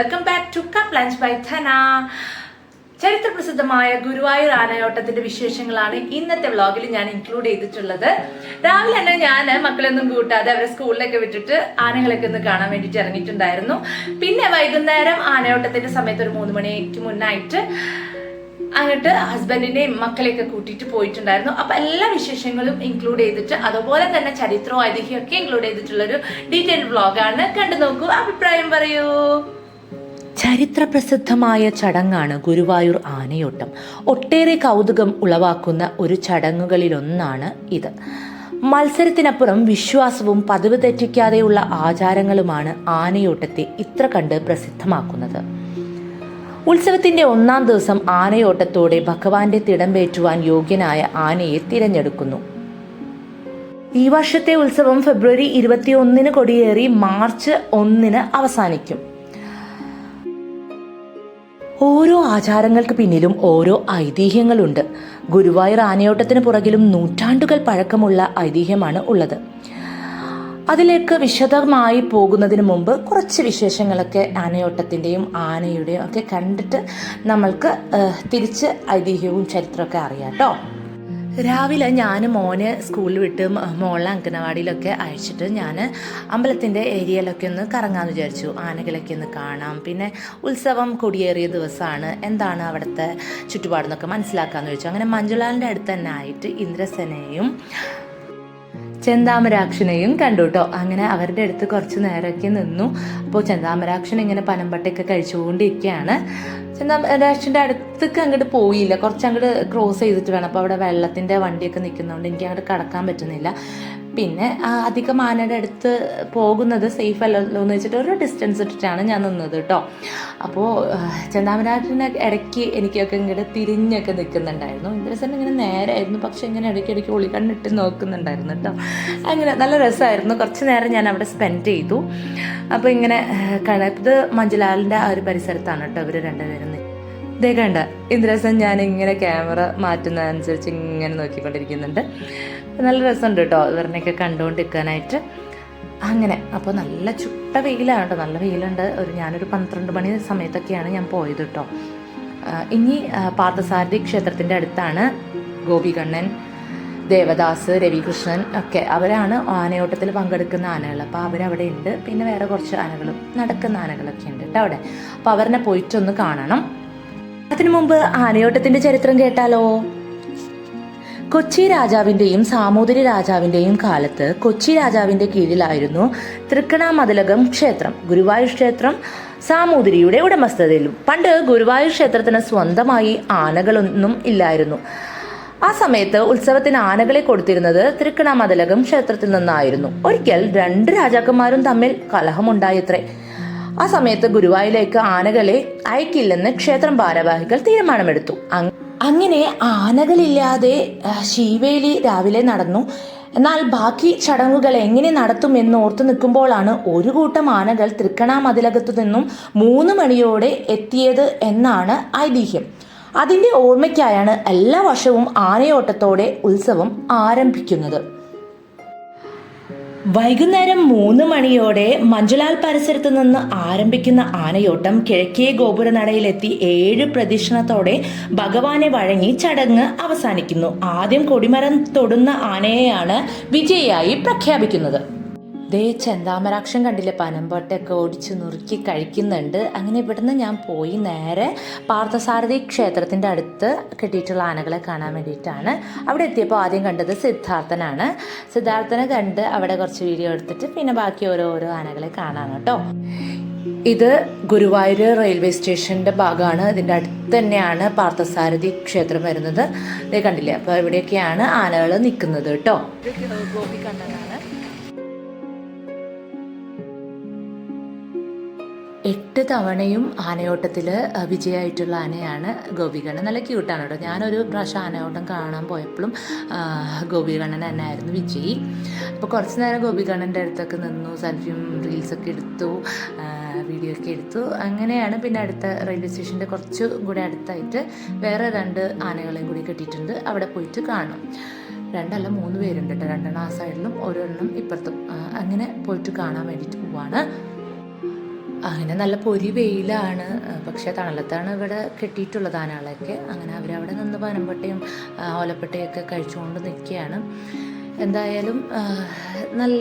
Welcome back to cup lunch by ധന ചരിത്രപ്രസിദ്ധമായ ഗുരുവായൂർ ആനയോട്ടത്തിന്റെ വിശേഷങ്ങളാണ് ഇന്നത്തെ വ്ളോഗിൽ ഞാൻ ഇൻക്ലൂഡ് ചെയ്തിട്ടുള്ളത്. രാവിലെ തന്നെ ഞാൻ മക്കളൊന്നും കൂട്ടാതെ അവരെ സ്കൂളിലൊക്കെ വിട്ടിട്ട് ആനകളൊക്കെ ഒന്ന് കാണാൻ വേണ്ടിയിട്ട് ഇറങ്ങിയിട്ടുണ്ടായിരുന്നു. പിന്നെ വൈകുന്നേരം ആനയോട്ടത്തിന്റെ സമയത്ത് ഒരു മൂന്ന് മണിക്ക് മുന്നായിട്ട് അങ്ങോട്ട് ഹസ്ബൻഡിനെയും മക്കളെയൊക്കെ കൂട്ടിയിട്ട് പോയിട്ടുണ്ടായിരുന്നു. അപ്പൊ എല്ലാ വിശേഷങ്ങളും ഇൻക്ലൂഡ് ചെയ്തിട്ട് അതുപോലെ തന്നെ ചരിത്രവും ഐതിഹ്യമൊക്കെ ഇൻക്ലൂഡ് ചെയ്തിട്ടുള്ള ഒരു ഡീറ്റെയിൽ വ്ളോഗാണ്. കണ്ടു നോക്കൂ അഭിപ്രായം പറയൂ. ചരിത്രപ്രസിദ്ധമായ ചടങ്ങാണ് ഗുരുവായൂർ ആനയോട്ടം. ഒട്ടേറെ കൗതുകം ഉളവാക്കുന്ന ഒരു ചടങ്ങുകളിലൊന്നാണ് ഇത്. മത്സരത്തിനപ്പുറം വിശ്വാസവും പതിവ് തെറ്റിക്കാതെയുള്ള ആചാരങ്ങളുമാണ് ആനയോട്ടത്തെ ഇത്ര കണ്ട് പ്രസിദ്ധമാക്കുന്നത്. ഉത്സവത്തിന്റെ ഒന്നാം ദിവസം ആനയോട്ടത്തോടെ ഭഗവാന്റെ തിടമ്പേറ്റുവാൻ യോഗ്യനായ ആനയെ തിരഞ്ഞെടുക്കുന്നു. ഈ വർഷത്തെ ഉത്സവം ഫെബ്രുവരി ഇരുപത്തിയൊന്നിന് കൊടിയേറി മാർച്ച് ഒന്നിന് അവസാനിക്കും. ഓരോ ആചാരങ്ങൾക്ക് പിന്നിലും ഓരോ ഐതിഹ്യങ്ങളുണ്ട്. ഗുരുവായൂർ ആനയോട്ടത്തിന് പുറകിലും നൂറ്റാണ്ടുകൾ പഴക്കമുള്ള ഐതിഹ്യമാണ് ഉള്ളത്. അതിലേക്ക് വിശദമായി പോകുന്നതിന് മുമ്പ് കുറച്ച് വിശേഷങ്ങളൊക്കെ ആനയോട്ടത്തിന്റെയും ആനയുടെയും ഒക്കെ കണ്ടിട്ട് നമ്മൾക്ക് തിരിച്ച് ഐതിഹ്യവും ചരിത്രമൊക്കെ അറിയാം കേട്ടോ. രാവിലെ ഞാൻ മോനെ സ്കൂളിൽ വിട്ട് മോളെ അങ്കനവാടിയിലൊക്കെ അയച്ചിട്ട് ഞാൻ അമ്പലത്തിന്റെ ഏരിയയിലൊക്കെ ഒന്ന് കറങ്ങാമെന്ന് വിചാരിച്ചു. ആനകളൊക്കെ ഒന്ന് കാണാം. പിന്നെ ഉത്സവം കൊടിയേറിയ ദിവസമാണ് എന്താണ് അവിടുത്തെ ചുറ്റുപാടെന്നൊക്കെ മനസ്സിലാക്കാമെന്ന് ചോദിച്ചു അങ്ങനെ മഞ്ജുലാലിന്റെ അടുത്ത് തന്നെ ആയിട്ട് ഇന്ദ്രസേനയും ചെന്താമരാക്ഷനെയും കണ്ടു കേട്ടോ അങ്ങനെ അവരുടെ അടുത്ത് കുറച്ച് നേരമൊക്കെ നിന്നു. അപ്പോൾ ചെന്താമരാക്ഷൻ ഇങ്ങനെ പനമ്പട്ടയൊക്കെ കഴിച്ചുകൊണ്ടിരിക്കുകയാണ്. ചെന്താമരാക്ഷന്റെ അടുത്തേക്ക് അങ്ങോട്ട് പോയില്ല. കുറച്ച് അങ്ങോട്ട് ക്രോസ് ചെയ്തിട്ട് വേണം. അപ്പോൾ അവിടെ വെള്ളത്തിന്റെ വണ്ടിയൊക്കെ നിൽക്കുന്നതുകൊണ്ട് എനിക്ക് അങ്ങോട്ട് കടക്കാൻ പറ്റുന്നില്ല. പിന്നെ അധികം ആനയുടെ അടുത്ത് പോകുന്നത് സേഫ് അല്ലല്ലോ എന്ന് വെച്ചിട്ട് ഒരു ഡിസ്റ്റൻസ് ഇട്ടിട്ടാണ് ഞാൻ നിന്നത് കേട്ടോ അപ്പോൾ ചെന്താമരാജനെ ഇടയ്ക്ക് എനിക്കൊക്കെ ഇങ്ങനെ തിരിഞ്ഞൊക്കെ നിൽക്കുന്നുണ്ടായിരുന്നു. ഇന്ദ്രസൻ ഇങ്ങനെ നേരായിരുന്നു. പക്ഷെ ഇങ്ങനെ ഇടയ്ക്കിടയ്ക്ക് ഒളി കണ്ണിട്ട് നോക്കുന്നുണ്ടായിരുന്നു കേട്ടോ അങ്ങനെ നല്ല രസമായിരുന്നു. കുറച്ച് നേരം ഞാൻ അവിടെ സ്പെൻഡ് ചെയ്തു. അപ്പോൾ ഇങ്ങനെ ഇത് മഞ്ജുലാലിന്റെ ആ ഒരു പരിസരത്താണ് കേട്ടോ ഇവർ രണ്ടുപേരും ദേ കണ്ട ഇന്ദ്രസൻ ഞാൻ ഇങ്ങനെ ക്യാമറ മാറ്റുന്ന അനുസരിച്ച് ഇങ്ങനെ നോക്കിക്കൊണ്ടിരിക്കുന്നുണ്ട്. നല്ല രസമുണ്ട് കേട്ടോ ഇവരിനെയൊക്കെ കണ്ടുകൊണ്ടിരിക്കാനായിട്ട്. അങ്ങനെ അപ്പോൾ നല്ല ചുട്ട വെയിലാണ് കേട്ടോ നല്ല വെയിലുണ്ട്. ഒരു ഞാനൊരു പന്ത്രണ്ട് മണി സമയത്തൊക്കെയാണ് ഞാൻ പോയത് കേട്ടോ ഇനി പാർത്ഥസാരഥി ക്ഷേത്രത്തിന്റെ അടുത്താണ് ഗോപികണ്ണൻ ദേവദാസ് രവികൃഷ്ണൻ ഒക്കെ. അവരാണ് ആനയോട്ടത്തിൽ പങ്കെടുക്കുന്ന ആനകൾ. അപ്പോൾ അവരവിടെ ഉണ്ട്. പിന്നെ വേറെ കുറച്ച് ആനകളും നടക്കുന്ന ആനകളൊക്കെ ഉണ്ട് കേട്ടോ അവിടെ. അപ്പോൾ അവരെ പോയിട്ടൊന്ന് കാണണം. അതിനു മുമ്പ് ആനയോട്ടത്തിന്റെ ചരിത്രം കേട്ടാലോ? കൊച്ചി രാജാവിന്റെയും സാമൂതിരി രാജാവിന്റെയും കാലത്ത് കൊച്ചി രാജാവിന്റെ കീഴിലായിരുന്നു തൃക്കണാമതിലകം ക്ഷേത്രം ഗുരുവായൂർ ക്ഷേത്രം സാമൂതിരിയുടെ ഉടമസ്ഥതയിലും. പണ്ട് ഗുരുവായൂർ ക്ഷേത്രത്തിന് സ്വന്തമായി ആനകളൊന്നും ഇല്ലായിരുന്നു. ആ സമയത്ത് ഉത്സവത്തിന് ആനകളെ കൊടുത്തിരുന്നത് തൃക്കണാമതിലകം ക്ഷേത്രത്തിൽ നിന്നായിരുന്നു. ഒരിക്കൽ രണ്ട് രാജാക്കന്മാരും തമ്മിൽ കലഹമുണ്ടായത്രേ. ആ സമയത്ത് ഗുരുവായൂരിലേക്ക് ആനകളെ അയക്കില്ലെന്ന് ക്ഷേത്രം ഭാരവാഹികൾ തീരുമാനമെടുത്തു. അങ്ങനെ ആനകളില്ലാതെ ശിവേലി രാവിലെ നടന്നു. എന്നാൽ ബാക്കി ചടങ്ങുകൾ എങ്ങനെ നടത്തുമെന്ന് ഓർത്തു നിൽക്കുമ്പോഴാണ് ഒരു കൂട്ടം ആനകൾ തൃക്കണാമതിലകത്തു നിന്നും മൂന്ന് മണിയോടെ എത്തിയത് എന്നാണ് ഐതിഹ്യം. അതിന്റെ ഓർമ്മയ്ക്കായാണ് എല്ലാ വർഷവും ആനയോട്ടത്തോടെ ഉത്സവം ആരംഭിക്കുന്നത്. വൈകുന്നേരം മൂന്ന് മണിയോടെ മഞ്ജുലാൽ പരിസരത്ത് നിന്ന് ആരംഭിക്കുന്ന ആനയോട്ടം കിഴക്കേ ഗോപുരനടയിലെത്തി ഏഴ് പ്രദക്ഷിണത്തോടെ ഭഗവാനെ വഴങ്ങി ചടങ്ങ് അവസാനിക്കുന്നു. ആദ്യം കൊടിമരം തൊടുന്ന ആനയെയാണ് വിജയായി പ്രഖ്യാപിക്കുന്നത്. ദേ ചെന്താമരാക്ഷം കണ്ടില്ല? പനമ്പട്ടൊക്കെ ഓടിച്ച് നുറുക്കി കഴിക്കുന്നുണ്ട്. അങ്ങനെ ഇവിടുന്ന് ഞാൻ പോയി നേരെ പാർത്ഥസാരഥി ക്ഷേത്രത്തിന്റെ അടുത്ത് കെട്ടിയിട്ടുള്ള ആനകളെ കാണാൻ വേണ്ടിയിട്ടാണ്. അവിടെ എത്തിയപ്പോൾ ആദ്യം കണ്ടത് സിദ്ധാർത്ഥനാണ്. സിദ്ധാർത്ഥനെ കണ്ട് അവിടെ കുറച്ച് വീഡിയോ എടുത്തിട്ട് പിന്നെ ബാക്കി ഓരോ ഓരോ ആനകളെ കാണാൻ കേട്ടോ. ഇത് ഗുരുവായൂർ റെയിൽവേ സ്റ്റേഷന്റെ ഭാഗമാണ്. ഇതിന്റെ അടുത്ത് തന്നെയാണ് പാർത്ഥസാരഥി ക്ഷേത്രം വരുന്നത്. ഇതേ കണ്ടില്ലേ? അപ്പോൾ ഇവിടെയൊക്കെയാണ് ആനകൾ നിൽക്കുന്നത് കേട്ടോ. എട്ട് തവണയും ആനയോട്ടത്തിൽ വിജയമായിട്ടുള്ള ആനയാണ് ഗോപികണ്ണൻ നല്ല ക്യൂട്ടാണ് കേട്ടോ ഞാനൊരു പ്രാവശ്യം ആനയോട്ടം കാണാൻ പോയപ്പോഴും ഗോപികണ്ണൻ തന്നെ ആയിരുന്നു വിജയി. അപ്പോൾ കുറച്ച് നേരം ഗോപികണ്ണന്റെ അടുത്തൊക്കെ നിന്നു സെൽഫിയും റീൽസൊക്കെ എടുത്തു വീഡിയോ ഒക്കെ എടുത്തു. അങ്ങനെയാണ് പിന്നെ അടുത്ത റെയിൽവേ സ്റ്റേഷന്റെ കുറച്ച് കൂടെ അടുത്തായിട്ട് വേറെ രണ്ട് ആനകളെയും കൂടി കെട്ടിയിട്ടുണ്ട്. അവിടെ പോയിട്ട് കാണും. രണ്ടല്ല മൂന്ന് പേരുണ്ട് കേട്ടോ രണ്ടെണ്ണം ആ സൈഡിലും ഓരോന്നും ഇപ്പുറത്തും. അങ്ങനെ പോയിട്ട് കാണാൻ വേണ്ടിയിട്ട് പോവാണ്. അങ്ങനെ നല്ല പൊരി വെയിലാണ്. പക്ഷേ തണലത്താണ് ഇവിടെ കെട്ടിയിട്ടുള്ളത് ആനകളൊക്കെ അങ്ങനെ അവരവിടെ നിന്ന് പനമ്പട്ടയും ഓലപ്പട്ടയൊക്കെ കഴിച്ചുകൊണ്ട് നിൽക്കുകയാണ്. എന്തായാലും നല്ല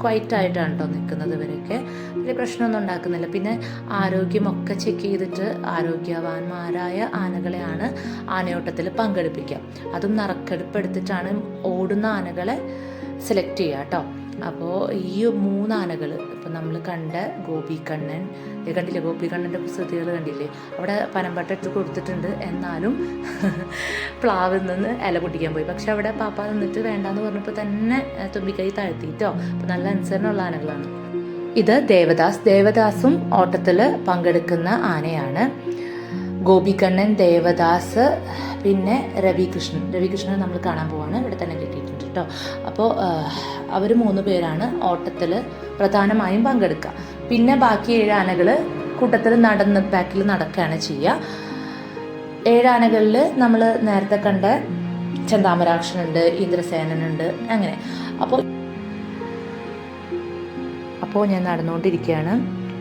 ക്വൈറ്റായിട്ടാണ് കേട്ടോ നിൽക്കുന്നത് ഇവരൊക്കെ. വലിയ പ്രശ്നമൊന്നും ഉണ്ടാക്കുന്നില്ല. പിന്നെ ആരോഗ്യമൊക്കെ ചെക്ക് ചെയ്തിട്ട് ആരോഗ്യവാന്മാരായ ആനകളെയാണ് ആനയോട്ടത്തിൽ പങ്കെടുപ്പിക്കുക. അതും നറുക്കെടുപ്പ് എടുത്തിട്ടാണ് ഓടുന്ന ആനകളെ സെലക്ട് ചെയ്യുക കേട്ടോ. അപ്പോൾ ഈ മൂന്നാനകൾ ഇപ്പം നമ്മൾ കണ്ട ഗോപികണ്ണൻ. കണ്ടില്ല? ഗോപികണ്ണന്റെ പുസ്തകത്തികൾ കണ്ടില്ലേ? അവിടെ പനമ്പട്ട ഇട്ട് കൊടുത്തിട്ടുണ്ട്. എന്നാലും പ്ലാവിൽ നിന്ന് ഇല പൊട്ടിക്കാൻ പോയി. പക്ഷെ അവിടെ പാപ്പ നിന്നിട്ട് വേണ്ടാന്ന് പറഞ്ഞപ്പോൾ തന്നെ തുമ്പിക്കൈ താഴ്ത്തിയിട്ടോ അപ്പം നല്ല അനുസരണമുള്ള ആനകളാണ്. ഇത് ദേവദാസ്. ദേവദാസും ഓട്ടത്തിൽ പങ്കെടുക്കുന്ന ആനയാണ്. ഗോപികണ്ണൻ ദേവദാസ് പിന്നെ രവികൃഷ്ണൻ. രവികൃഷ്ണൻ നമ്മൾ കാണാൻ പോവാണ്. ഇവിടെ തന്നെ കിട്ടിയിട്ടുണ്ട്. കേട്ടോ. അപ്പോൾ അവർ മൂന്ന് പേരാണ് ഓട്ടത്തിൽ പ്രധാനമായും പങ്കെടുക്കുക. പിന്നെ ബാക്കി ഏഴ് ആനകൾ കൂട്ടത്തിൽ നടന്ന് ബാക്കിൽ നടക്കുകയാണ് ചെയ്യുക. ഏഴ് ആനകളിൽ നമ്മൾ നേരത്തെ കണ്ട ചന്താമരാക്ഷനുണ്ട് ഇന്ദ്രസേനനുണ്ട് അങ്ങനെ. അപ്പോൾ അപ്പോൾ ഞാൻ നടന്നുകൊണ്ടിരിക്കുകയാണ്.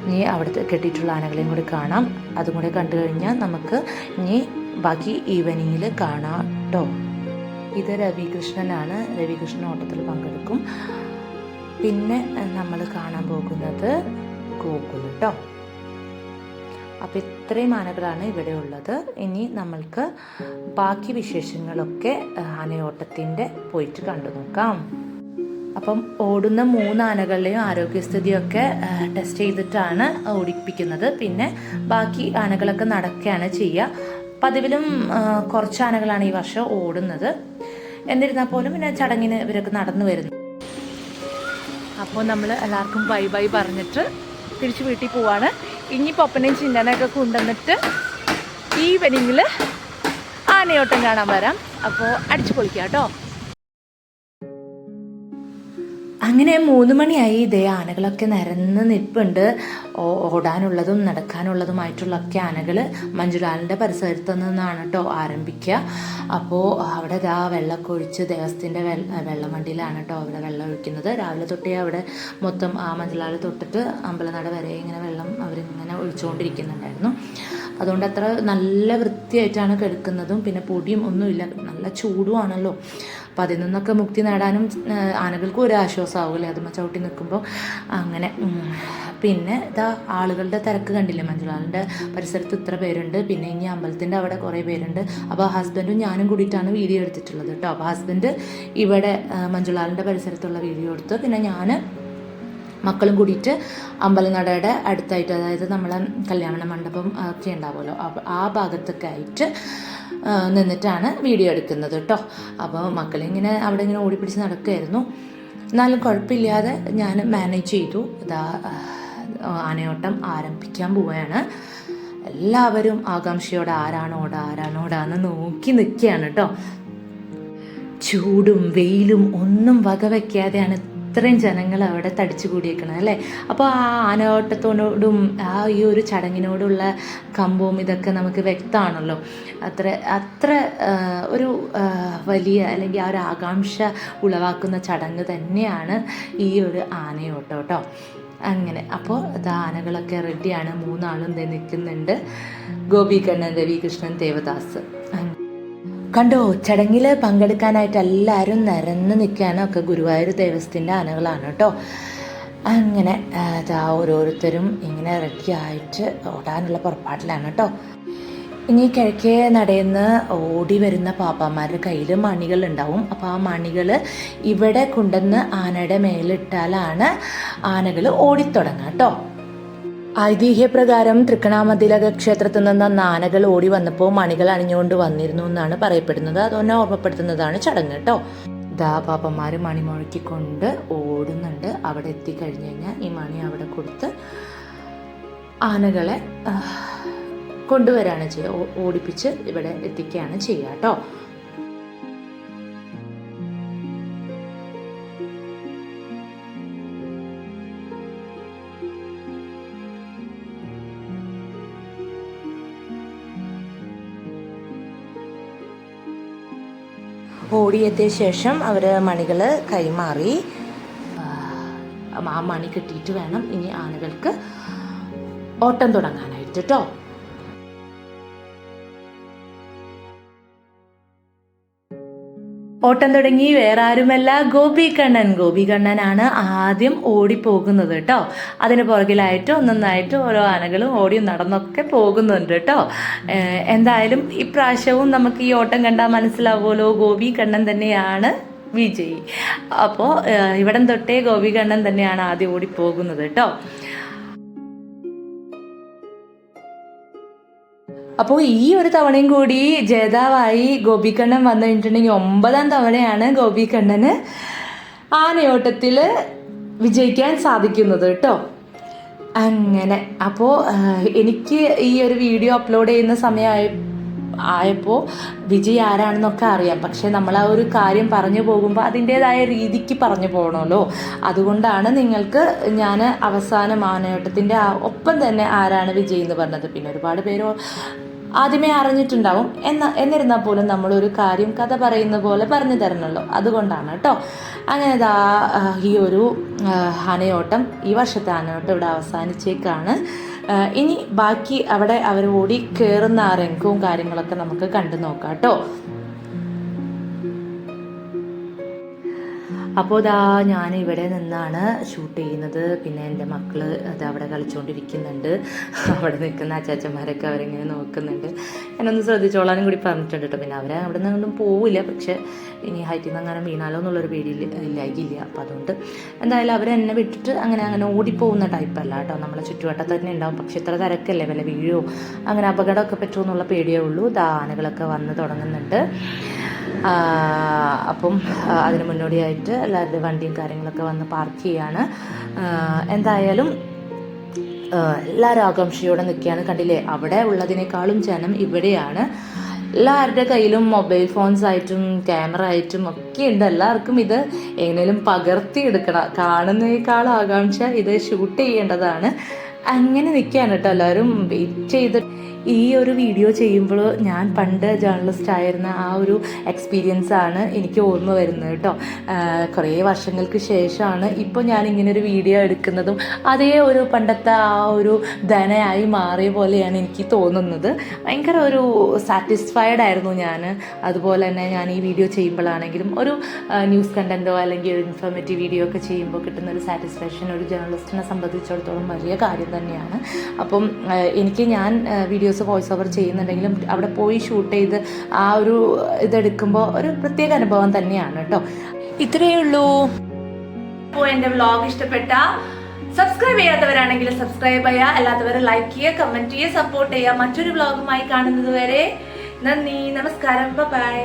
ഇനി അവിടുത്തെ കെട്ടിയിട്ടുള്ള ആനകളെയും കൂടി കാണാം. അതും കൂടെ കണ്ടു കഴിഞ്ഞാൽ നമുക്ക് ഇനി ബാക്കി ഈവനിങ്ങിൽ കാണാം കേട്ടോ. ഇത് രവികൃഷ്ണനാണ്. രവികൃഷ്ണൻ ഓട്ടത്തിൽ പങ്കെടുക്കും. പിന്നെ നമ്മൾ കാണാൻ പോകുന്നത് ഗോകുൽ കേട്ടോ അപ്പം ഇത്രയും ആനകളാണ് ഇവിടെ ഉള്ളത്. ഇനി നമ്മൾക്ക് ബാക്കി വിശേഷങ്ങളൊക്കെ ആനയോട്ടത്തിന്റെ പോയിട്ട് കണ്ടു നോക്കാം. അപ്പം ഓടുന്ന മൂന്ന് ആനകളുടെയും ആരോഗ്യസ്ഥിതിയൊക്കെ ടെസ്റ്റ് ചെയ്തിട്ടാണ് ഓടിപ്പിക്കുന്നത്. പിന്നെ ബാക്കി ആനകളൊക്കെ നടക്കുകയാണ് ചെയ്യുക. പതിവിലും കുറച്ച് ആനകളാണ് ഈ വർഷം ഓടുന്നത്. എന്നിരുന്നാൽ പോലും പിന്നെ ചടങ്ങിന് ഇവരൊക്കെ നടന്നു വരുന്നു. അപ്പോൾ നമ്മൾ എല്ലാവർക്കും ബൈ ബൈ പറഞ്ഞിട്ട് തിരിച്ച് വീട്ടിൽ പോവാണ്. ഇനി പപ്പനെയും ചിന്തനൊക്കെ കൊണ്ടുവന്നിട്ട് ഈവനിങ്ങിൽ ആനയോട്ടം കാണാൻ വരാം. അപ്പോൾ അടിച്ചു പൊളിക്കാം കേട്ടോ അങ്ങനെ മൂന്ന് മണിയായി ഇതേ ആനകളൊക്കെ നിരന്ന് നിൽപ്പുണ്ട്. ഓടാനുള്ളതും നടക്കാനുള്ളതുമായിട്ടുള്ള ഒക്കെ ആനകൾ മഞ്ജുലാലിന്റെ പരിസരത്ത് നിന്നാണ് കേട്ടോ ആരംഭിക്കുക. അപ്പോൾ അവിടെ ഇതാ വെള്ളമൊക്കെ ഒഴിച്ച് ദേവസ്ഥത്തിന്റെ വെള്ളം വണ്ടിയിലാണ് കേട്ടോ അവിടെ വെള്ളം ഒഴിക്കുന്നത്. രാവിലെ തൊട്ടേ അവിടെ മൊത്തം ആ മഞ്ജുലാൽ തൊട്ടിട്ട് അമ്പലനട വരെ ഇങ്ങനെ വെള്ളം അവരിങ്ങനെ ഒഴിച്ചുകൊണ്ടിരിക്കുന്നുണ്ടായിരുന്നു. അതുകൊണ്ട് അത്ര നല്ല വൃത്തിയായിട്ടാണ് കിടക്കുന്നതും. പിന്നെ പൊടിയും ഒന്നുമില്ല. നല്ല ചൂടുമാണല്ലോ അപ്പം അതിൽ നിന്നൊക്കെ മുക്തി നേടാനും ആനകൾക്കും ഒരു ആശ്വാസമാവില്ലേ അതുമ്മ ചവിട്ടി നിൽക്കുമ്പോൾ അങ്ങനെ പിന്നെ ഇതാ ആളുകളുടെ തിരക്ക് കണ്ടില്ലേ മഞ്ജുലാലിന്റെ പരിസരത്ത് ഇത്ര പേരുണ്ട്. പിന്നെ ഇനി അമ്പലത്തിന്റെ അവിടെ കുറേ പേരുണ്ട്. അപ്പോൾ ഹസ്ബൻഡും ഞാനും കൂടിയിട്ടാണ് വീഡിയോ എടുത്തിട്ടുള്ളത് കേട്ടോ. അപ്പോൾ ഹസ്ബൻഡ് ഇവിടെ മഞ്ജുളാലിന്റെ പരിസരത്തുള്ള വീഡിയോ എടുത്തു. പിന്നെ ഞാൻ മക്കളും കൂടിയിട്ട് അമ്പലനടയുടെ അടുത്തായിട്ട് അതായത് നമ്മളെ കല്യാണ മണ്ഡപം ഒക്കെ ഉണ്ടാവുമല്ലോ. ആ ഭാഗത്തൊക്കെ ആയിട്ട് നിന്നിട്ടാണ് വീഡിയോ എടുക്കുന്നത് കേട്ടോ അപ്പോൾ മക്കളിങ്ങനെ അവിടെ ഇങ്ങനെ ഓടിപ്പിടിച്ച് നടക്കുമായിരുന്നു എന്നാലും കുഴപ്പമില്ലാതെ ഞാൻ മാനേജ് ചെയ്തു. ഇതാ ആനയോട്ടം ആരംഭിക്കാൻ പോവുകയാണ്. എല്ലാവരും ആകാംക്ഷയോടെ ആരാണോടാ ആരാണോടാന്ന് നോക്കി നിൽക്കുകയാണ് കേട്ടോ ചൂടും വെയിലും ഒന്നും വകവയ്ക്കാതെയാണ് ഇത്രയും ജനങ്ങൾ അവിടെ തടിച്ചു കൂടിയേക്കണം അല്ലേ? അപ്പോൾ ആ ആനയോട്ടത്തോടും ആ ഈ ഒരു ചടങ്ങിനോടുള്ള കമ്പവും ഇതൊക്കെ നമുക്ക് വ്യക്തമാണല്ലോ. അത്ര അത്ര ഒരു വലിയ അല്ലെങ്കിൽ ആ ഒരു ആകാംക്ഷ ഉളവാക്കുന്ന ചടങ്ങ് തന്നെയാണ് ഈ ഒരു ആനയോട്ടം കേട്ടോ. അങ്ങനെ അപ്പോൾ അത് ആനകളൊക്കെ റെഡിയാണ് മൂന്നാളും ദേ നിൽക്കുന്നുണ്ട്. ഗോപികണ്ണൻ രവികൃഷ്ണൻ ദേവദാസ്. കണ്ടോ ചടങ്ങിൽ പങ്കെടുക്കാനായിട്ട് എല്ലാവരും നിരന്ന് നിൽക്കാനൊക്കെ ഗുരുവായൂർ ദേവസ്ഥത്തിന്റെ ആനകളാണ് കേട്ടോ. അങ്ങനെ ഓരോരുത്തരും ഇങ്ങനെ റെഡിയായിട്ട് ഓടാനുള്ള പുറപ്പാടിലാണ് കേട്ടോ. ഇനി കിഴക്കേ നടയെന്ന് ഓടി വരുന്ന പാപ്പാന്മാരുടെ കയ്യിൽ മണികൾ ഉണ്ടാവും. അപ്പോൾ ആ മണികൾ ഇവിടെ കൊണ്ടുവന്ന് ആനയുടെ മേലിട്ടാലാണ് ആനകൾ ഓടിത്തുടങ്ങുക കേട്ടോ. ഐതിഹ്യപ്രകാരം തൃക്കണാമതിലക ക്ഷേത്രത്തിൽ നിന്ന് നാനകൾ ഓടി വന്നപ്പോൾ മണികൾ അണിഞ്ഞുകൊണ്ട് വന്നിരുന്നു എന്നാണ് പറയപ്പെടുന്നത്. അതൊന്നെ ഓർമ്മപ്പെടുത്തുന്നതാണ് ചടങ്ങ് കേട്ടോ. ദാ പാപ്പന്മാർ മണി മുഴക്കിക്കൊണ്ട് ഓടുന്നുണ്ട്. അവിടെ എത്തിക്കഴിഞ്ഞ് കഴിഞ്ഞാൽ ഈ മണി അവിടെ കൊടുത്ത് ആനകളെ കൊണ്ടുവരാണ് ചെയ്യുക ഓടിപ്പിച്ച് ഇവിടെ എത്തിക്കുകയാണ് ചെയ്യുക കേട്ടോ. ഓടിയെത്തിയ ശേഷം അവർ മണികൾ കൈമാറി. ആ മണി കിട്ടിയിട്ട് വേണം ഇനി ആണുകൾക്ക് ഓട്ടം തുടങ്ങാനായിട്ട് കേട്ടോ ഓട്ടം തുടങ്ങി വേറെ ആരുമല്ല ഗോപി കണ്ണൻ ഗോപി കണ്ണനാണ് ആദ്യം ഓടിപ്പോകുന്നത് കേട്ടോ അതിന് പുറകിലായിട്ട് ഒന്നൊന്നായിട്ട് ഓരോ ആനകളും ഓടിയും നടന്നൊക്കെ പോകുന്നുണ്ട് കേട്ടോ എന്തായാലും ഇപ്രാവശ്യവും നമുക്ക് ഈ ഓട്ടം കണ്ടാൽ മനസ്സിലാവുമല്ലോ ഗോപി കണ്ണൻ തന്നെയാണ് വിജയി. അപ്പോൾ ഇവിടം തൊട്ടേ ഗോപി കണ്ണൻ തന്നെയാണ് ആദ്യം ഓടിപ്പോകുന്നത് കേട്ടോ അപ്പോൾ ഈ ഒരു തവണയും കൂടി ജേതാവായി ഗോപികണ്ണൻ വന്നു കഴിഞ്ഞിട്ടുണ്ടെങ്കിൽ ഒമ്പതാം തവണയാണ് ഗോപികണ്ണന് ആനയോട്ടത്തിൽ വിജയിക്കാൻ സാധിക്കുന്നത് കേട്ടോ. അങ്ങനെ. അപ്പോൾ എനിക്ക് ഈ ഒരു വീഡിയോ അപ്ലോഡ് ചെയ്യുന്ന സമയമായി ആയപ്പോൾ വിജയ് ആരാണെന്നൊക്കെ അറിയാം. പക്ഷെ നമ്മൾ ആ ഒരു കാര്യം പറഞ്ഞു പോകുമ്പോൾ അതിന്റേതായ രീതിക്ക് പറഞ്ഞു പോകണമല്ലോ അതുകൊണ്ടാണ് നിങ്ങൾക്ക് ഞാൻ അവസാനം ആനയോട്ടത്തിന്റെ ഒപ്പം തന്നെ ആരാണ് വിജയ് എന്ന് പറഞ്ഞത്. പിന്നെ ഒരുപാട് പേര് ആദ്യമേ അറിഞ്ഞിട്ടുണ്ടാവും. എന്ന എന്നിരുന്നാൽ പോലും നമ്മളൊരു കാര്യം കഥ പറയുന്ന പോലെ പറഞ്ഞു തരണല്ലോ. അതുകൊണ്ടാണ് കേട്ടോ. അങ്ങനെ ദാ ഈ ഒരു ആനയോട്ടം ഈ വർഷത്തെ ആനയോട്ടം ഇവിടെ അവസാനിച്ചേക്കാണ്. ഇനി ബാക്കി അവിടെ അവർ ഓടി കയറുന്ന ആ രംഗവും കാര്യങ്ങളൊക്കെ നമുക്ക് കണ്ടു നോക്കാം കേട്ടോ. അപ്പോൾ ഇതാ ഞാൻ ഇവിടെ നിന്നാണ് ഷൂട്ട് ചെയ്യുന്നത്. പിന്നെ എന്റെ മക്കൾ അത് അവിടെ കളിച്ചുകൊണ്ടിരിക്കുന്നുണ്ട് അവിടെ നിൽക്കുന്ന അച്ചാച്ചന്മാരൊക്കെ അവരിങ്ങനെ നോക്കുന്നുണ്ട്. എന്നൊന്ന് ശ്രദ്ധിച്ചോളാനും കൂടി പറഞ്ഞിട്ടുണ്ട് കേട്ടോ പിന്നെ അവരെ അവിടെ നിന്നൊന്നും പോവില്ല. പക്ഷേ ഇനി ഹൈറ്റിൽ നിന്ന് അങ്ങനെ വീണാലോ എന്നുള്ളൊരു പേടിയിൽ ഇല്ലായില്ല. അപ്പം അതുകൊണ്ട് എന്തായാലും അവരെന്നെ വിട്ടിട്ട് അങ്ങനെ അങ്ങനെ ഓടിപ്പോകുന്ന ടൈപ്പല്ല കേട്ടോ നമ്മളെ ചുറ്റുവട്ടത്ത് തന്നെ ഉണ്ടാവും. പക്ഷെ ഇത്ര തിരക്കല്ലേ? വല്ല വീഴോ? അങ്ങനെ അപകടമൊക്കെ പറ്റുമോ എന്നുള്ള പേടിയേ ഉള്ളൂ. ദാനകളൊക്കെ വന്ന് തുടങ്ങുന്നുണ്ട്. അപ്പം അതിന് മുന്നോടിയായിട്ട് എല്ലാവരുടെ വണ്ടിയും കാര്യങ്ങളൊക്കെ വന്ന് പാർക്ക് ചെയ്യാണ്. എന്തായാലും എല്ലാവരും ആകാംക്ഷയോടെ നിൽക്കുകയാണ്. കണ്ടില്ലേ അവിടെ ഉള്ളതിനേക്കാളും ജനം ഇവിടെയാണ്. എല്ലാവരുടെ കയ്യിലും മൊബൈൽ ഫോൺസ് ആയിട്ടും ക്യാമറ ആയിട്ടും ഒക്കെ ഉണ്ട്. എല്ലാവർക്കും ഇത് എങ്ങനെയും പകർത്തിയെടുക്കണം കാണുന്നതിനേക്കാൾ ആകാംക്ഷ ഇത് ഷൂട്ട് ചെയ്യേണ്ടതാണ്. അങ്ങനെ നിൽക്കുകയാണ് കേട്ടോ എല്ലാവരും. വെയിറ്റ് ചെയ്ത് ഈ ഒരു വീഡിയോ ചെയ്യുമ്പോൾ ഞാൻ പണ്ട് ജേർണലിസ്റ്റ് ആയിരുന്ന ആ ഒരു എക്സ്പീരിയൻസ് ആണ് എനിക്ക് ഓർമ്മ വരുന്നത് കേട്ടോ. കുറേ വർഷങ്ങൾക്ക് ശേഷമാണ് ഇപ്പോൾ ഞാൻ ഇങ്ങനെ ഒരു വീഡിയോ എടുക്കുന്നതും അതേ ഒരു പണ്ടത്തെ ആ ഒരു ധനയായി മാറിയ പോലെയാണ് എനിക്ക് തോന്നുന്നത്. ഭയങ്കര ഒരു സാറ്റിസ്ഫൈഡ് ആയിരുന്നു ഞാൻ അതുപോലെ തന്നെ ഞാൻ ഈ വീഡിയോ ചെയ്യുമ്പോഴാണെങ്കിലും ഒരു ന്യൂസ് കണ്ടന്റോ അല്ലെങ്കിൽ ഒരു ഇൻഫോർമേറ്റീവ് വീഡിയോ ഒക്കെ ചെയ്യുമ്പോൾ കിട്ടുന്ന ഒരു സാറ്റിസ്ഫാക്ഷൻ ഒരു ജേർണലിസ്റ്റിനെ സംബന്ധിച്ചിടത്തോളം വലിയ കാര്യം തന്നെയാണ്. അപ്പം എനിക്ക് ഞാൻ വീഡിയോസ് വോയിസ് ഓവർ ചെയ്യുന്നുണ്ടെങ്കിലും അവിടെ പോയി ഷൂട്ട് ചെയ്ത് ആ ഒരു ഇതെടുക്കുമ്പോൾ ഒരു പ്രത്യേക അനുഭവം തന്നെയാണ് കേട്ടോ. ഇത്രയേ ഉള്ളൂ. അപ്പോൾ എന്റെ വ്ളോഗ് ഇഷ്ടപ്പെട്ട സബ്സ്ക്രൈബ് ചെയ്യാത്തവരാണെങ്കിൽ സബ്സ്ക്രൈബ് ചെയ്യുക. അല്ലാത്തവർ ലൈക്ക് ചെയ്യുക കമന്റ് ചെയ്യുക സപ്പോർട്ട് ചെയ്യുക. മറ്റൊരു വ്ളോഗുമായി കാണുന്നത് വരെ നന്ദി നമസ്കാരം. ബൈ